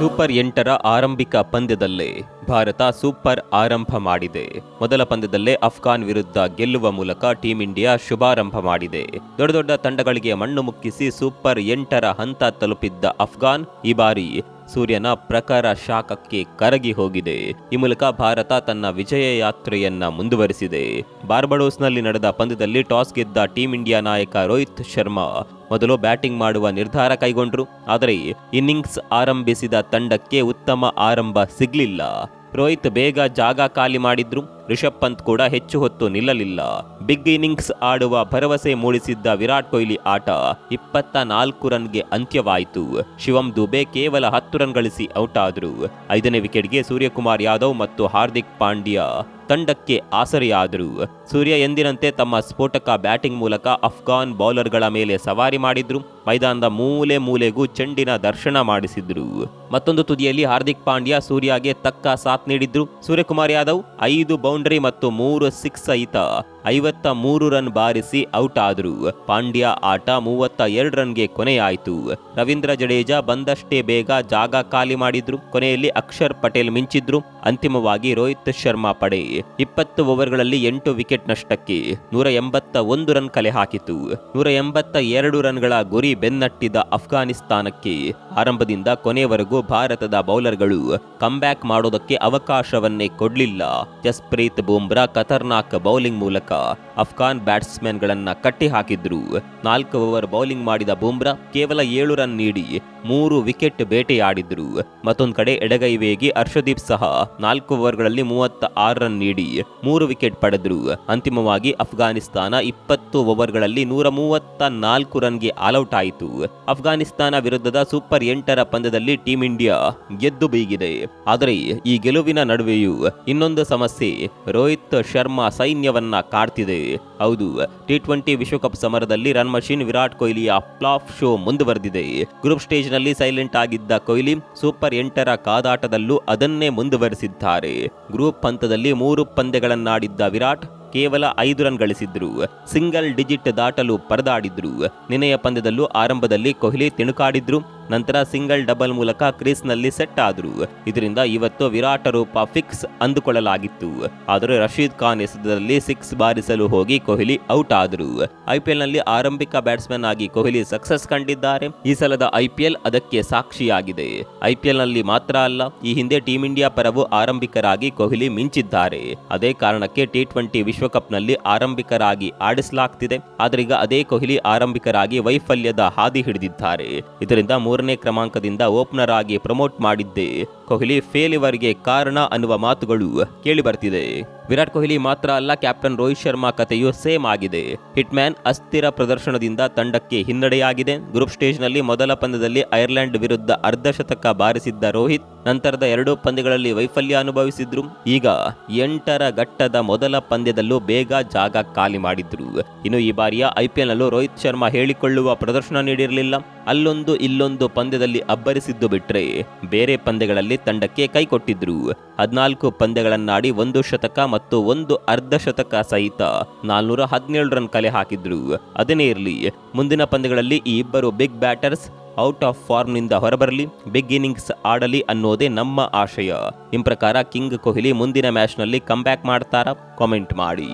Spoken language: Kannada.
ಸೂಪರ್ ಎಂಟರ ಆರಂಭಿಕ ಪಂದ್ಯದಲ್ಲೇ ಭಾರತ ಸೂಪರ್ ಆರಂಭ ಮಾಡಿದೆ. ಮೊದಲ ಪಂದ್ಯದಲ್ಲೇ ಅಫ್ಘಾನ್ ವಿರುದ್ಧ ಗೆಲ್ಲುವ ಮೂಲಕ ಟೀಂ ಇಂಡಿಯಾ ಶುಭಾರಂಭ ಮಾಡಿದೆ. ದೊಡ್ಡ ದೊಡ್ಡ ತಂಡಗಳಿಗೆ ಮಣ್ಣು ಮುಕ್ಕಿಸಿ ಸೂಪರ್ ಎಂಟರ ಹಂತ ತಲುಪಿದ್ದ ಅಫ್ಘಾನ್ ಈ ಬಾರಿ ಸೂರ್ಯನ ಪ್ರಖರ ಶಾಖಕ್ಕೆ ಕರಗಿ ಹೋಗಿದೆ. ಈ ಮೂಲಕ ಭಾರತ ತನ್ನ ವಿಜಯ ಯಾತ್ರೆಯನ್ನ ಮುಂದುವರಿಸಿದೆ. ಬಾರ್ಬಡೋಸ್ನಲ್ಲಿ ನಡೆದ ಪಂದ್ಯದಲ್ಲಿ ಟಾಸ್ ಗೆದ್ದ ಟೀಂ ಇಂಡಿಯಾ ನಾಯಕ ರೋಹಿತ್ ಶರ್ಮಾ ಮೊದಲು ಬ್ಯಾಟಿಂಗ್ ಮಾಡುವ ನಿರ್ಧಾರ ಕೈಗೊಂಡ್ರು, ಆದರೆ ಇನ್ನಿಂಗ್ಸ್ ಆರಂಭಿಸಿದ ತಂಡಕ್ಕೆ ಉತ್ತಮ ಆರಂಭ ಸಿಗಲಿಲ್ಲ. ರೋಹಿತ್ ಬೇಗ ಜಾಗ ಖಾಲಿ ಮಾಡಿದ್ರು. ರಿಷಬ್ ಪಂತ್ ಕೂಡ ಹೆಚ್ಚು ಹೊತ್ತು ನಿಲ್ಲಲಿಲ್ಲ. ಬಿಗ್ ಇನ್ನಿಂಗ್ಸ್ ಆಡುವ ಭರವಸೆ ಮೂಡಿಸಿದ್ದ ವಿರಾಟ್ ಕೊಹ್ಲಿ ಆಟ ಇಪ್ಪತ್ತ ನಾಲ್ಕು ರನ್ಗೆ ಅಂತ್ಯವಾಯಿತು. ಶಿವಂ ದುಬೆ ಕೇವಲ ಹತ್ತು ರನ್ ಗಳಿಸಿ ಔಟ್ ಆದರು. ಐದನೇ ವಿಕೆಟ್ಗೆ ಸೂರ್ಯಕುಮಾರ್ ಯಾದವ್ ಮತ್ತು ಹಾರ್ದಿಕ್ ಪಾಂಡ್ಯ ತಂಡಕ್ಕೆ ಆಸರೆಯಾದರು. ಸೂರ್ಯ ಎಂದಿನಂತೆ ತಮ್ಮ ಸ್ಫೋಟಕ ಬ್ಯಾಟಿಂಗ್ ಮೂಲಕ ಅಫ್ಘಾನ್ ಬೌಲರ್ಗಳ ಮೇಲೆ ಸವಾರಿ ಮಾಡಿದ್ರು. ಮೈದಾನದ ಮೂಲೆ ಮೂಲೆಗೂ ಚೆಂಡಿನ ದರ್ಶನ ಮಾಡಿಸಿದ್ರು. ಮತ್ತೊಂದು ತುದಿಯಲ್ಲಿ ಹಾರ್ದಿಕ್ ಪಾಂಡ್ಯ ಸೂರ್ಯಗೆ ತಕ್ಕ ಸಾಥ್ ನೀಡಿದ್ರು. ಸೂರ್ಯಕುಮಾರ್ ಯಾದವ್ ಐದು ಬೌಂಡರಿ ಮತ್ತು ಮೂರು ಸಿಕ್ಸ್ ಸಹಿತ ಐವತ್ತ ಮೂರು ರನ್ ಬಾರಿಸಿ ಔಟ್ ಆದರು. ಪಾಂಡ್ಯ ಆಟ ಮೂವತ್ತ ಎರಡು ರನ್ಗೆ ಕೊನೆಯಾಯಿತು. ರವೀಂದ್ರ ಜಡೇಜಾ ಬಂದಷ್ಟೇ ಬೇಗ ಜಾಗ ಖಾಲಿ ಮಾಡಿದ್ರು. ಕೊನೆಯಲ್ಲಿ ಅಕ್ಷರ್ ಪಟೇಲ್ ಮಿಂಚಿದ್ರು. ಅಂತಿಮವಾಗಿ ರೋಹಿತ್ ಶರ್ಮಾ ಪಡೆ. ಇಪ್ಪತ್ತು ಓವರ್ಗಳಲ್ಲಿ ಎಂಟು ವಿಕೆಟ್ ನಷ್ಟಕ್ಕೆ ನೂರ ಎಂಬತ್ತ ಒಂದು ರನ್ ಕಲೆ ಹಾಕಿತು. ನೂರ ಎಂಬತ್ತ ಎರಡು ರನ್ಗಳ ಗುರಿ ಬೆನ್ನಟ್ಟಿದ ಅಫ್ಘಾನಿಸ್ತಾನಕ್ಕೆ ಆರಂಭದಿಂದ ಕೊನೆಯವರೆಗೂ ಭಾರತದ ಬೌಲರ್ಗಳು ಕಂಬ್ಯಾಕ್ ಮಾಡೋದಕ್ಕೆ ಅವಕಾಶವನ್ನೇ ಕೊಡ್ಲಿಲ್ಲ. ಜಸ್ಪ್ರೀತ್ ಬೂಮ್ರಾ ಖತರ್ನಾಕ್ ಬೌಲಿಂಗ್ ಮೂಲಕ ಅಫ್ಘಾನ್ ಬ್ಯಾಟ್ಸ್ಮನ್ಗಳನ್ನ ಕಟ್ಟಿ ಹಾಕಿದ್ರು ನಾಲ್ಕು ಓವರ್ ಬೌಲಿಂಗ್ ಮಾಡಿದ ಬೂಮ್ರಾ ಕೇವಲ ಏಳು ರನ್ ನೀಡಿ ಮೂರು ವಿಕೆಟ್ ಬೇಟೆಯಾಡಿದ್ರು. ಮತ್ತೊಂದು ಕಡೆ ಎಡಗೈ ವೇಗಿ ಹರ್ಷದೀಪ್ ಸಹ ನಾಲ್ಕು ಓವರ್ಗಳಲ್ಲಿ ಮೂವತ್ತ ಆರು ರನ್ ನೀಡಿ ಮೂರು ವಿಕೆಟ್ ಪಡೆದ್ರು. ಅಂತಿಮವಾಗಿ ಅಫ್ಘಾನಿಸ್ತಾನ ಇಪ್ಪತ್ತು ಓವರ್ಗಳಲ್ಲಿ ನೂರ ಮೂವತ್ತ ನಾಲ್ಕು ರನ್ಗೆ ಆಲ್ಔಟ್ ಆಯಿತು ಅಫ್ಘಾನಿಸ್ತಾನ ವಿರುದ್ಧದ ಸೂಪರ್ ಎಂಟರ ಪಂದ್ಯದಲ್ಲಿ ಟೀಂ ಇಂಡಿಯಾ ಗೆದ್ದು ಬೀಗಿದೆ. ಆದರೆ ಈ ಗೆಲುವಿನ ನಡುವೆಯೂ ಇನ್ನೊಂದು ಸಮಸ್ಯೆ ರೋಹಿತ್ ಶರ್ಮಾ ಸೈನ್ಯವನ್ನ ಕಾಡ್ತಿದೆ ಹೌದು ಟಿ ಟ್ವೆಂಟಿ ವಿಶ್ವಕಪ್ ಸಮರದಲ್ಲಿ ರನ್ ಮಷಿನ್ ವಿರಾಟ್ ಕೊಹ್ಲಿಯ ಫ್ಲಾಪ್ ಶೋ ಮುಂದುವರೆದಿದೆ. ಗ್ರೂಪ್ ಸ್ಟೇಜ್ನಲ್ಲಿ ಸೈಲೆಂಟ್ ಆಗಿದ್ದ ಕೊಹ್ಲಿ ಸೂಪರ್ ಎಂಟರ ಕಾದಾಟದಲ್ಲೂ ಅದನ್ನೇ ಮುಂದುವರೆಸಿದ್ದಾರೆ. ಗ್ರೂಪ್ ಹಂತದಲ್ಲಿ ಮೂರು ಪಂದ್ಯಗಳನ್ನಾಡಿದ್ದ ವಿರಾಟ್ ಕೇವಲ ಐದು ರನ್ ಗಳಿಸಿದ್ರು. ಸಿಂಗಲ್ ಡಿಜಿಟ್ ದಾಟಲು ಪರದಾಡಿದ್ರು. ನಿನ್ನೆಯ ಪಂದ್ಯದಲ್ಲೂ ಆರಂಭದಲ್ಲಿ ಕೊಹ್ಲಿ ತಿಣುಕಾಡಿದ್ರು. ನಂತರ ಸಿಂಗಲ್ ಡಬಲ್ ಮೂಲಕ ಕ್ರೀಸ್ನಲ್ಲಿ ಸೆಟ್ ಆದರು. ಇದರಿಂದ ಇವತ್ತು ವಿರಾಟ ರೂಪ ಫಿಕ್ಸ್ ಅಂದುಕೊಳ್ಳಲಾಗಿತ್ತು. ಆದರೆ ರಶೀದ್ ಖಾನ್ ಎಸೆತದಲ್ಲಿ ಸಿಕ್ಸ್ ಬಾರಿಸಲು ಹೋಗಿ ಕೊಹ್ಲಿ ಔಟ್ ಆದರು. ಐಪಿಎಲ್ನಲ್ಲಿ ಆರಂಭಿಕ ಬ್ಯಾಟ್ಸ್ಮನ್ ಆಗಿ ಕೊಹ್ಲಿ ಸಕ್ಸಸ್ ಕಂಡಿದ್ದಾರೆ. ಈ ಸಲದ ಐಪಿಎಲ್ ಅದಕ್ಕೆ ಸಾಕ್ಷಿಯಾಗಿದೆ. ಐಪಿಎಲ್ನಲ್ಲಿ ಮಾತ್ರ ಅಲ್ಲ, ಈ ಹಿಂದೆ ಟೀಂ ಇಂಡಿಯಾ ಪರವು ಆರಂಭಿಕರಾಗಿ ಕೊಹ್ಲಿ ಮಿಂಚಿದ್ದಾರೆ. ಅದೇ ಕಾರಣಕ್ಕೆ ಟಿ ಟ್ವೆಂಟಿ ವಿಶ್ವಕಪ್ನಲ್ಲಿ ಆರಂಭಿಕರಾಗಿ ಆಡಿಸಲಾಗ್ತಿದೆ. ಆದ್ರೀಗ ಅದೇ ಕೊಹ್ಲಿ ಆರಂಭಿಕರಾಗಿ ವೈಫಲ್ಯದ ಹಾದಿ ಹಿಡಿದಿದ್ದಾರೆ. ಇದರಿಂದ ಮೂರನೇ ಕ್ರಮಾಂಕದಿಂದ ಓಪನರ್ ಆಗಿ ಪ್ರಮೋಟ್ ಮಾಡಿದ್ದೆ. ಕೊಹ್ಲಿ ಫೇಲಿವರ್ಗೆ ಕಾರಣ ಅನ್ನುವ ಮಾತುಗಳು ಕೇಳಿ ಬರ್ತಿದೆ. ವಿರಾಟ್ ಕೊಹ್ಲಿ ಮಾತ್ರ ಅಲ್ಲ, ಕ್ಯಾಪ್ಟನ್ ರೋಹಿತ್ ಶರ್ಮಾ ಕಥೆಯೂ ಸೇಮ್ ಆಗಿದೆ. ಹಿಟ್ಮ್ಯಾನ್ ಅಸ್ಥಿರ ಪ್ರದರ್ಶನದಿಂದ ತಂಡಕ್ಕೆ ಹಿನ್ನಡೆಯಾಗಿದೆ. ಗ್ರೂಪ್ ಸ್ಟೇಜ್ನಲ್ಲಿ ಮೊದಲ ಪಂದ್ಯದಲ್ಲಿ ಐರ್ಲೆಂಡ್ ವಿರುದ್ಧ ಅರ್ಧಶತಕ ಬಾರಿಸಿದ್ದ ರೋಹಿತ್ ನಂತರದ ಎರಡೂ ಪಂದ್ಯಗಳಲ್ಲಿ ವೈಫಲ್ಯ ಅನುಭವಿಸಿದ್ರು. ಈಗ ಎಂಟರ ಘಟ್ಟದ ಮೊದಲ ಪಂದ್ಯದಲ್ಲೂ ಬೇಗ ಜಾಗ ಖಾಲಿ ಮಾಡಿದ್ರು. ಇನ್ನು ಈ ಬಾರಿಯ ಐಪಿಎಲ್ನಲ್ಲೂ ರೋಹಿತ್ ಶರ್ಮಾ ಹೇಳಿಕೊಳ್ಳುವ ಪ್ರದರ್ಶನ ನೀಡಿರಲಿಲ್ಲ. ಅಲ್ಲೊಂದು ಇಲ್ಲೊಂದು ಪಂದ್ಯದಲ್ಲಿ ಅಬ್ಬರಿಸಿದ್ದು ಬಿಟ್ರೆ ಬೇರೆ ಪಂದ್ಯಗಳಲ್ಲಿ ತಂಡಕ್ಕೆ ಕೈ ಕೊಟ್ಟಿದ್ರು. ಹದಿನಾಲ್ಕು ಪಂದ್ಯಗಳನ್ನಾಡಿ ಒಂದು ಶತಕ ಮತ್ತು ಒಂದು ಅರ್ಧ ಶತಕ ಸಹಿತ ನಾಲ್ನೂರ ಹದಿನೇಳು ರನ್ ಕಲೆ ಹಾಕಿದ್ರು. ಅದನ್ನೇ ಇರಲಿ, ಮುಂದಿನ ಪಂದ್ಯಗಳಲ್ಲಿ ಈ ಇಬ್ಬರು ಬಿಗ್ ಬ್ಯಾಟರ್ಸ್ ಔಟ್ ಆಫ್ ಫಾರ್ಮ್ನಿಂದ ಹೊರಬರಲಿ ಬಿಗ್ ಇನ್ನಿಂಗ್ಸ್ ಆಡಲಿ ಅನ್ನೋದೇ ನಮ್ಮ ಆಶಯ. ನಿಮ್ಮ ಪ್ರಕಾರ ಕಿಂಗ್ ಕೊಹ್ಲಿ ಮುಂದಿನ ಮ್ಯಾಚ್ನಲ್ಲಿ ಕಮ್ಬ್ಯಾಕ್ ಮಾಡ್ತಾರಾ? ಕಾಮೆಂಟ್ ಮಾಡಿ.